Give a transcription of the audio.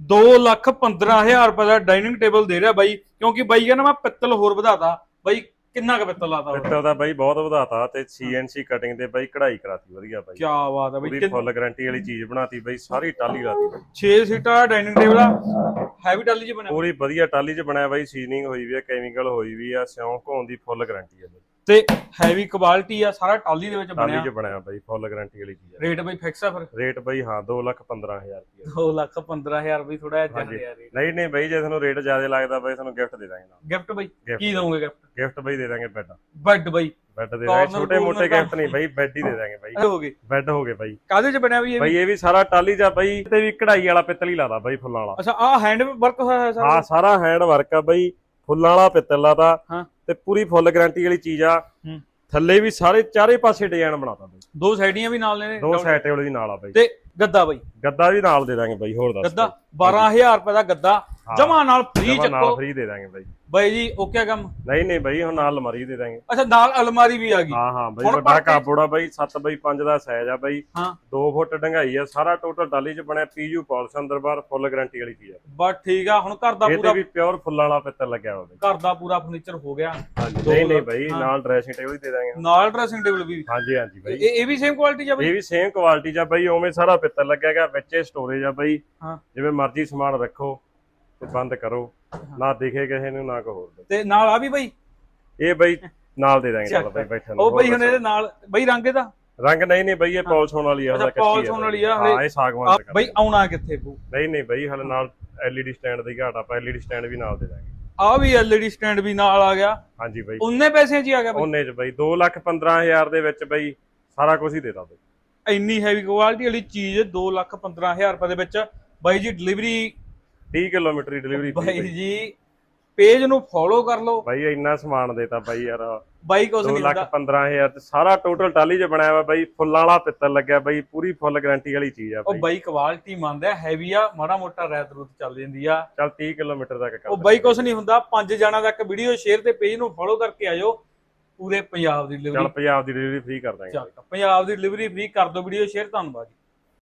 2 ਲੱਖ 15000 ਰੁਪਏ ਦਾ dining table ਦੇ ਰਿਹਾ ਬਾਈ ਕਿਉਂਕਿ ਬਾਈ ਕਹਿੰਦਾ ਮੈਂ ਪਿੱਤਲ ਹੋਰ ਵਧਾਤਾ। ਬਾਈ ਕਿੰਨਾ ਕੁ ਪਿੱਤਲ ਲਾਤਾ ਪਿੱਤਲ ਦਾ ਬਾਈ ਬਹੁਤ ਵਧਾਤਾ ਤੇ ਸੀਐਨਸੀ ਕਟਿੰਗ ਤੇ ਬਾਈ ਕਢਾਈ ਕਰਾਤੀ ਵਧੀਆ ਬਾਈ। ਕੀ ਬਾਤ ਹੈ ਬਾਈ ਪੂਰੀ ਫੁੱਲ ਗਾਰੰਟੀ ਵਾਲੀ ਚੀਜ਼ ਬਣਾਤੀ ਬਾਈ ਸਾਰੀ ਟਾਲੀ ਲਾਤੀ ਬਾਈ। 6 ਸੀਟਾਂ ਡਾਈਨਿੰਗ ਟੇਬਲ ਆ ਹੈਵੀ ਟਾਲੀ ਚ ਬਣਿਆ। ਪੂਰੀ ਵਧੀਆ ਟਾਲੀ 'ਚ ਬਣਿਆ ਬਾਈ ਸੀਜ਼ਨਿੰਗ ਹੋਈ ਵੀ ਆ ਕੈਮੀਕਲ ਹੋਈ ਵੀ ਆ ਸਿਉਂਕ ਹੋਣ ਦੀ ਫੁੱਲ ਗਾਰੰਟੀ ਆ ਬਾਈ। ਤੇ ਹੈਵੀ ਕੁਆਲਿਟੀ ਆ ਸਾਰਾ ਟਾਲੀ ਦੇ ਵਿੱਚ ਟਾਲੀ 'ਚ ਬਣਿਆ ਬਾਈ ਫੁੱਲ ਗਾਰੰਟੀ ਵਾਲੀ ਚੀਜ਼ ਆ। ਰੇਟ ਬਾਈ ਫਿਕਸ ਆ ਫਿਰ? ਰੇਟ ਬਾਈ ਹਾਂ 2 ਲੱਖ 15000 ਰੁਪਏ 2 ਲੱਖ 15000 ਬਈ ਥੋੜਾ ਜਿਹਾ। ਜ਼ਿਆਦਾ ਰੇਟ ਨਹੀਂ ਨਹੀਂ ਬਾਈ ਜੇ ਤੁਹਾਨੂੰ ਰੇਟ ਜ਼ਿਆਦਾ ਲੱਗਦਾ ਬਾਈ ਤੁਹਾਨੂੰ ਗਿਫਟ ਦੇ ਦਾਂਗੇ ਨਾਲ। ਗਿਫਟ ਬਾਈ। ਕੀ ਦਵੋਗੇ ਗਿਫਟ ਗਿਫਟ ਬਾਈ ਦੇ ਦਾਂਗੇ ਬੈੱਡ ਬੈੱਡ ਬਾਈ। ਬੈੱਡ ਦੇ ਦਾਂਗੇ। ਛੋਟੇ ਮੋਟੇ ਗਿਫਟ ਨਹੀਂ ਬਾਈ ਬੈੱਡ ਹੀ ਦੇ ਦਾਂਗੇ ਬਾਈ। ਹੋ ਗਏ। ਬੈੱਡ ਹੋ ਗਏ ਬਾਈ। ਕਾਦੇ ਚ ਬਣਿਆ ਵੀ ਇਹ ਬਾਈ ਇਹ ਵੀ ਸਾਰਾ ਟਾਲੀ ਆ ਬਾਈ ਤੇ ਵੀ ਕਢਾਈ ਵਾਲਾ ਪਿੱਤਲ ਹੀ ਲਾਦਾ ਬਾਈ ਫੁੱਲਾਂ ਵਾਲਾ। ਅੱਛਾ ਆ ਹੈਂਡ ਵਰਕ ਹੋਇਆ ਹੈ ਸਾਰਾ? ਹਾਂ ਸਾਰਾ ਹੈਂਡ ਵਰਕ ਆ ਬਾਈ ਫੁੱਲਾਂ ਵਾਲਾ ਪਿੱਤਲ ਲਾਦਾ ਹਾਂ। ਤੇ ਪੂਰੀ ਫੁੱਲ ਗਾਰੰਟੀ ਵਾਲੀ ਚੀਜ਼ ਆ। ਥੱਲੇ ਵੀ ਸਾਰੇ ਚਾਰੇ ਪਾਸੇ ਡਿਜ਼ਾਈਨ ਬਣਾਤਾ ਬਾਈ। ਦੋ ਸਾਈਡੀਆਂ ਵੀ ਨਾਲ ਨੇ ਦੋ ਸਾਈਡ ਟੇਬਲ ਦੀ ਨਾਲ ਆ ਬਾਈ। ਤੇ ਗੱਦਾ ਬਾਈ। ਗੱਦਾ ਵੀ ਨਾਲ ਦੇ ਦਾਂਗੇ ਬਾਈ ਹੋਰ ਦੱਸ ਗੱਦਾ 12000 ਰੁਪਏ ਦਾ ਗੱਦਾ। ਜਮਾ ਨਾਲ ਫ੍ਰੀ ਜਮਾਂ ਨਾਲ ਚੱਕੋ। ਫ੍ਰੀ ਦੇ ਦਾਂਗੇ ਬਾਈ। ਬਾਈ ਜੀ ਓਕੇ ਕੰਮ? ਨਹੀਂ ਨਹੀਂ ਬਾਈ ਹੁਣ ਨਾਲ ਅਲਮਾਰੀ ਦੇ ਦਾਂਗੇ। ਅੱਛਾ ਨਾਲ ਅਲਮਾਰੀ ਵੀ ਆ ਗਈ। ਹਾਂ ਹਾਂ ਬਾਈ ਵੱਡਾ ਕਾਪੋੜਾ ਬਾਈ 7 ਬਾਈ 5 ਦਾ ਸਾਈਜ਼ ਆ ਬਾਈ। ਹਾਂ। 2 ਫੁੱਟ ਡੰਗਾਈ ਆ ਸਾਰਾ ਟੋਟਲ ਟਾਲੀ 'ਚ ਬਣਿਆ ਪੀਯੂ ਪਾਲਿਸ਼ ਅੰਦਰ ਬਾਹਰ ਫੁੱਲ ਗਾਰੰਟੀ ਵਾਲੀ ਚੀਜ਼ ਆ। ਬਸ ਠੀਕ ਆ ਹੁਣ ਘਰ ਦਾ ਇਹ ਪੂਰਾ ਵੀ ਪਿਓਰ ਫੁੱਲਾਂ ਵਾਲਾ ਪਿੱਤਲ ਲੱਗਿਆ ਹੋਵੇ ਘਰ ਦਾ ਪੂਰਾ ਫਰਨੀਚਰ ਹੋ ਗਿਆ। ਨਹੀਂ ਨਹੀਂ ਬਾਈ। ਨਾਲ ਡਰੈਸਿੰਗ ਟੇਬਲ ਹੀ ਦੇ ਦਾਂਗੇ। ਨਾਲ ਡਰੈਸਿੰਗ ਟੇਬਲ ਵੀ। ਹਾਂਜੀ ਹਾਂਜੀ ਬਾਈ। ਇਹ ਇਹ ਵੀ ਸੇਮ ਕੁਆਲਿਟੀ ਆ ਬਾਈ? ਇਹ ਵੀ ਸੇਮ ਕੁਆਲਿਟੀ ਆ ਬਾਈ ਉਵੇਂ ਸਾਰਾ ਪਿੱਤਲ ਲੱਗਿਆਗਾ ਵਿੱਚੇ ਸਟੋਰੇਜ ਆ ਬਾਈ। ਹਾਂ। ਜਿਵੇਂ ਮਰਜ਼ੀ ਸਮਾਨ ਰੱਖੋ। ਤੇ ਬੰਦ ਕਰੋ। ਨਾ ਦਿਖੇ ਕਿਸੇ ਨੂੰ ਨਾ ਕੋ ਹੋਰ ਦੇ। ਤੇ ਨਾਲ ਆ ਵੀ ਬਾਈ? ਇਹ ਬਾਈ ਨਾਲ ਦੇ ਦਾਂਗੇ ਚੱਲ। ਬਾਈ ਬੈਠਣ ਨੂੰ ਉਹ ਬਾਈ ਹੋਰ ਹੁਣ ਇਹਦੇ ਨਾਲ ਬਾਈ ਰੰਗ ਇਹਦਾ? ਰੰਗ ਨਹੀਂ ਨਹੀਂ ਬਾਈ ਇਹ ਪਾਲਿਸ਼ ਹੋਣ ਵਾਲੀ ਆ ਅੱਛਾ, ਉਹਦਾ ਕੱਚੀ polish ਹੋਣ ਵਾਲੀ ਆ, ਹਾਂ ਹਲੇ- ਇਹ ਸਾਗਵਾਨ ਆ ਦਾ ਬਾਈ ਆਉਣਾ ਕਿੱਥੇ ਪਊ? ਨਹੀਂ ਨਹੀਂ ਬਾਈ ਹਲੇ ਨਾਲ LED ਸਟੈਂਡ ਦੀ ਘਾਟ ਆਪਾਂ LED ਸਟੈਂਡ ਵੀ ਨਾਲ ਦੇ ਦਾਂਗੇ। ਆ ਵੀ ਐਲਈਡੀ ਸਟੈਂਡ ਵੀ ਨਾਲ ਆ ਗਿਆ। ਹਾਂਜੀ ਬਾਈ। ਉਹਨੇ ਪੈਸਿਆਂ 'ਚ ਹੀ ਆ ਗਿਆ ਬਾਈ। ਉਹਨੇ ਚ ਬਾਈ 2 ਲੱਖ 15000 ਦੇ ਵਿੱਚ ਬਾਈ ਸਾਰਾ ਕੁਝ ਹੀ ਦੇਤਾ ਬਾਈ। ਇੰਨੀ ਹੈਵੀ ਕੁਆਲਿਟੀ ਵਾਲੀ ਚੀਜ਼ 2 ਲੱਖ 15000 ਰੁਪਏ ਦੇ ਵਿੱਚ। ਬਾਈ ਜੀ ਡਿਲੀਵਰੀ 30 ਕਿਲੋਮੀਟਰ ਦੀ ਡਿਲੀਵਰੀ ਬਾਈ ਜੀ ਪੇਜ ਨੂੰ ਫੋਲੋ ਕਰ ਲਓ। ਬਾਈ ਇੰਨਾ ਸਮਾਨ ਦੇਤਾ ਬਾਈ ਯਾਰ। ਬਾਈ ਕੁਛ 2 ਨਹੀਂ ਲੱਖ ਹੁੰਦਾ। 15000 ਤੇ ਸਾਰਾ ਟੋਟਲ ਟਾਲੀ 'ਚ ਬਣਾਇਆ ਵਾ ਬਾਈ ਫੁੱਲਾਂ ਵਾਲਾ ਪਿੱਤਲ ਲੱਗਿਆ ਬਾਈ ਪੂਰੀ ਫੁੱਲ ਗਾਰੰਟੀ ਵਾਲੀ ਚੀਜ਼ ਆ ਉਹ ਬਾਈ। ਕੁਆਲਿਟੀ ਮੰਨਦਾ ਹੈਵੀ ਆ ਮਾੜਾ ਮੋਟਾ ਰੈਤ ਰੂਤ ਚੱਲ ਜਾਂਦੀ ਆ। ਚੱਲ 30 ਕਿਲੋਮੀਟਰ ਤੱਕ ਕਰ ਉਹ ਬਾਈ ਕੁਛ ਨਹੀਂ ਹੁੰਦਾ ਪੰਜ ਜਣਾ ਤੱਕ ਵੀਡੀਓ ਸ਼ੇਅਰ ਤੇ ਪੇਜ ਨੂੰ ਫੋਲੋ ਕਰਕੇ ਆਇਓ ਪੂਰੇ ਪੰਜਾਬ ਦੀ ਚੱਲ ਡਿਲੀਵਰੀ ਪੰਜਾਬ ਦੀ ਡਿਲੀਵਰੀ ਫ੍ਰੀ ਕਰ ਦਾਂਗੇ। ਚੱਲ ਪੰਜਾਬ ਦੀ ਡਿਲੀਵਰੀ ਫ੍ਰੀ ਕਰ ਦਿਓ ਵੀਡੀਓ ਸ਼ੇਅਰ ਧੰਨਵਾਦ ਜੀ।